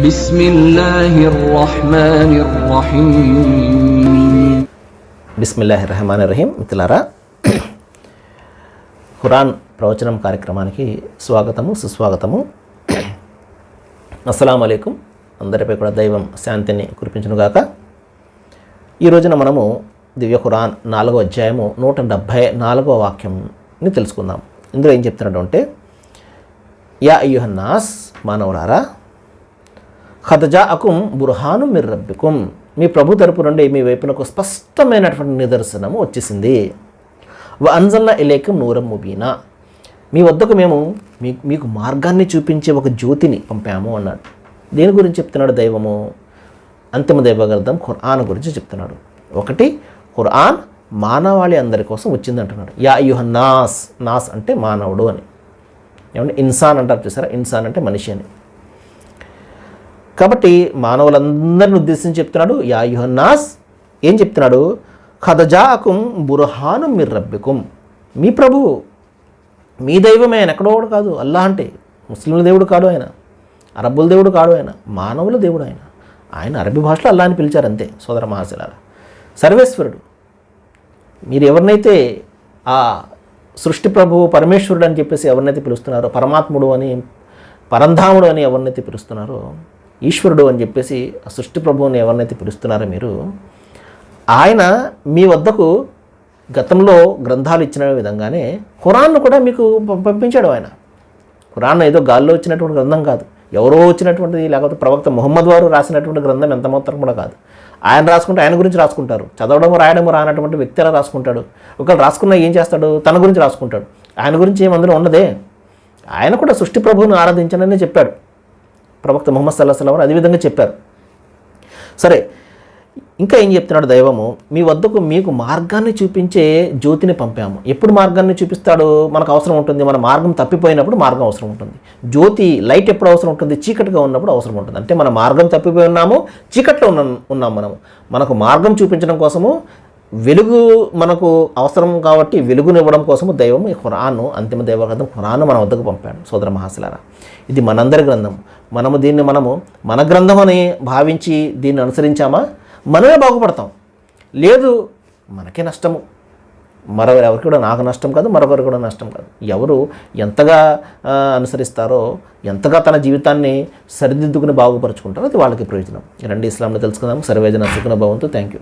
بسم الله الرحمن الرحيم బిస్మిల్లాహి రహమాన్ రహీం మిత్రులారా ఖురాన్ ప్రవచనం కార్యక్రమానికి స్వాగతము సుస్వాగతము అస్సలం అయికం అందరిపై కూడా దైవం శాంతిని కురిపించునుగాక ఈ రోజున మనము దివ్య ఖురాన్ నాలుగో అధ్యాయము నూట డెబ్భై నాలుగో వాక్యంని తెలుసుకుందాం ఇందులో ఏం చెప్తున్నాడు అంటే యా అయ్యుహన్నాస్ మానవులారా హతజా అకుం బుర్హాను మిర్ రబ్బికుం. మీ ప్రభు తరపు నుండి మీ వైపునకు స్పష్టమైనటువంటి నిదర్శనము వచ్చేసింది. వ అంజల్న ఇలేకం నూరం ముబీనా. మీ వద్దకు మేము మీ మీకు మార్గాన్ని చూపించే ఒక జ్యోతిని పంపాము అన్నాడు. దేని గురించి చెప్తున్నాడు దైవము? అంతిమ దైవగ్రంథం ఖురాన్ గురించి చెప్తున్నాడు. ఒకటి ఖురాన్ మానవాళి అందరి కోసం వచ్చింది అంటున్నాడు యా యుహ నాస్. నాస్ అంటే మానవుడు అని. ఏమంటే ఇన్సాన్ అంటారు చూసారా? ఇన్సాన్ అంటే మనిషి అని. కాబట్టి మానవులందరిని ఉద్దేశించి చెప్తున్నాడు యా యుహన్నాస్ ఏం చెప్తున్నాడు? ఖదజాకుం బుర్హాను మిర్ రబ్బికుం. మీ ప్రభు మీ దైవం ఆయన ఎక్కడో కాదు అల్లాహ అంటే. ముస్లింల దేవుడు కాడు ఆయన అరబ్బుల దేవుడు కాడు ఆయన మానవుల దేవుడు ఆయన. ఆయన అరబీ భాషలో అల్లా అని పిలిచారు అంతే సోదర మహాశిలారా సర్వేశ్వరుడు మీరు ఎవరినైతే ఆ సృష్టి ప్రభువు పరమేశ్వరుడు అని చెప్పేసి ఎవరినైతే పిలుస్తున్నారో పరమాత్ముడు అని పరంధాముడు అని ఎవరినైతే పిలుస్తున్నారో ఈశ్వరుడు అని చెప్పేసి ఆ సృష్టి ప్రభువుని ఎవరినైతే పిలుస్తున్నారో మీరు ఆయన మీ వద్దకు గతంలో గ్రంథాలు ఇచ్చిన విధంగానే ఖురాన్ను కూడా మీకు పం- పంపించాడు ఆయన. ఖురాన్ ఏదో గాల్లో వచ్చినటువంటి గ్రంథం కాదు. ఎవరో వచ్చినటువంటిది లేకపోతే ప్రవక్త ముహమ్మద్ వారు రాసినటువంటి గ్రంథం ఎంత మాత్రం కూడా కాదు. ఆయన రాసుకుంటే ఆయన గురించి రాసుకుంటారు. చదవడం రాయడము రానటువంటి వ్యక్తి ఎలా రాసుకుంటాడు? ఒకవేళ రాసుకున్నా ఏం చేస్తాడు? తన గురించి రాసుకుంటాడు. ఆయన గురించి ఏం అందులో ఉండదే. ఆయన కూడా సృష్టి ప్రభువుని ఆరాధించనని చెప్పాడు. ప్రవక్త ముహమ్మద్ సల్లాహ్ సలం అదేవిధంగా చెప్పారు. సరే ఇంకా ఏం చెప్తున్నాడు దైవము? మీ వద్దకు మీకు మార్గాన్ని చూపించే జ్యోతిని పంపాము. ఎప్పుడు మార్గాన్ని చూపిస్తాడు? మనకు అవసరం ఉంటుంది. మన మార్గం తప్పిపోయినప్పుడు మార్గం అవసరం ఉంటుంది. జ్యోతి లైట్ ఎప్పుడు అవసరం ఉంటుంది? చీకటిగా ఉన్నప్పుడు అవసరం ఉంటుంది. అంటే మన మార్గం తప్పిపోయి ఉన్నాము చీకట్లో ఉన్న ఉన్నాం మనము. మనకు మార్గం చూపించడం కోసము వెలుగు మనకు అవసరం కాబట్టి వెలుగునివ్వడం కోసము దైవం ఈ ఖురాను అంతిమ దైవగ్రంథం ఖురాను మన వద్దకు పంపాడు. సోదర మహాశులారా ఇది మనందరి గ్రంథం మనము దీన్ని మనము మన గ్రంథం అని భావించి దీన్ని అనుసరించామా? మనమే బాగుపడతాం. లేదు మనకే నష్టము. మరో ఎవరికి కూడా నాకు నష్టం కాదు మరొకరు కూడా నష్టం కాదు. ఎవరు ఎంతగా అనుసరిస్తారో ఎంతగా తన జీవితాన్ని సరిదిద్దుకుని బాగుపరుచుకుంటారో అది వాళ్ళకి ప్రయోజనం. రెండు ఇస్లాంలో తెలుసుకుందాం సర్వేజన సుఖన భవంతో. Thank you